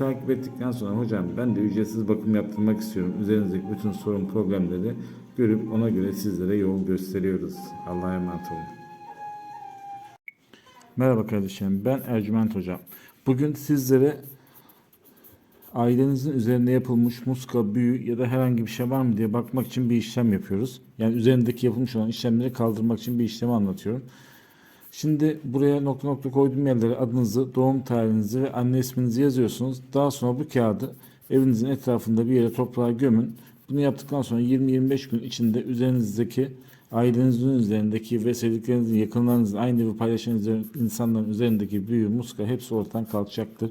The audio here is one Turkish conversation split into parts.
Takip ettikten sonra hocam ben de ücretsiz bakım yaptırmak istiyorum. Üzerinizdeki bütün sorun problemleri görüp ona göre sizlere yol gösteriyoruz. Allah'a emanet olun. Merhaba kardeşlerim ben Ercüment Hocam. Bugün sizlere ailenizin üzerinde yapılmış muska, büyü ya da herhangi bir şey var mı diye bakmak için bir işlem yapıyoruz. Yani üzerindeki yapılmış olan işlemleri kaldırmak için bir işlemi anlatıyorum. Şimdi buraya nokta nokta koyduğum yerlere adınızı, doğum tarihinizi ve anne isminizi yazıyorsunuz. Daha sonra bu kağıdı evinizin etrafında bir yere toprağa gömün. Bunu yaptıktan sonra 20-25 gün içinde üzerinizdeki ailenizin üzerindeki ve sevdiklerinizin, yakınlarınızın, aynı evi paylaşan insanların üzerindeki büyü, muska hepsi ortadan kalkacaktır.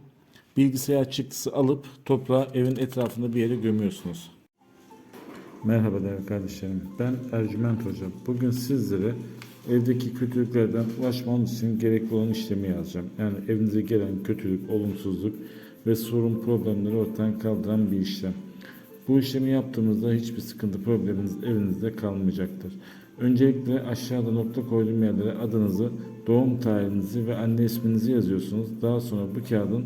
bilgisayar çıktısı alıp toprağa evin etrafında bir yere gömüyorsunuz. Merhaba değerli kardeşlerim. Ben Ercüment Hoca. Bugün sizlere evdeki kötülüklerden ulaşmanız için gerekli olan işlemi yazacağım. Yani evinize gelen kötülük, olumsuzluk ve sorun problemleri ortadan kaldıran bir işlem. Bu işlemi yaptığımızda hiçbir sıkıntı probleminiz evinizde kalmayacaktır. Öncelikle aşağıda nokta koyduğum yerlere adınızı, doğum tarihinizi ve anne isminizi yazıyorsunuz. Daha sonra bu kağıdın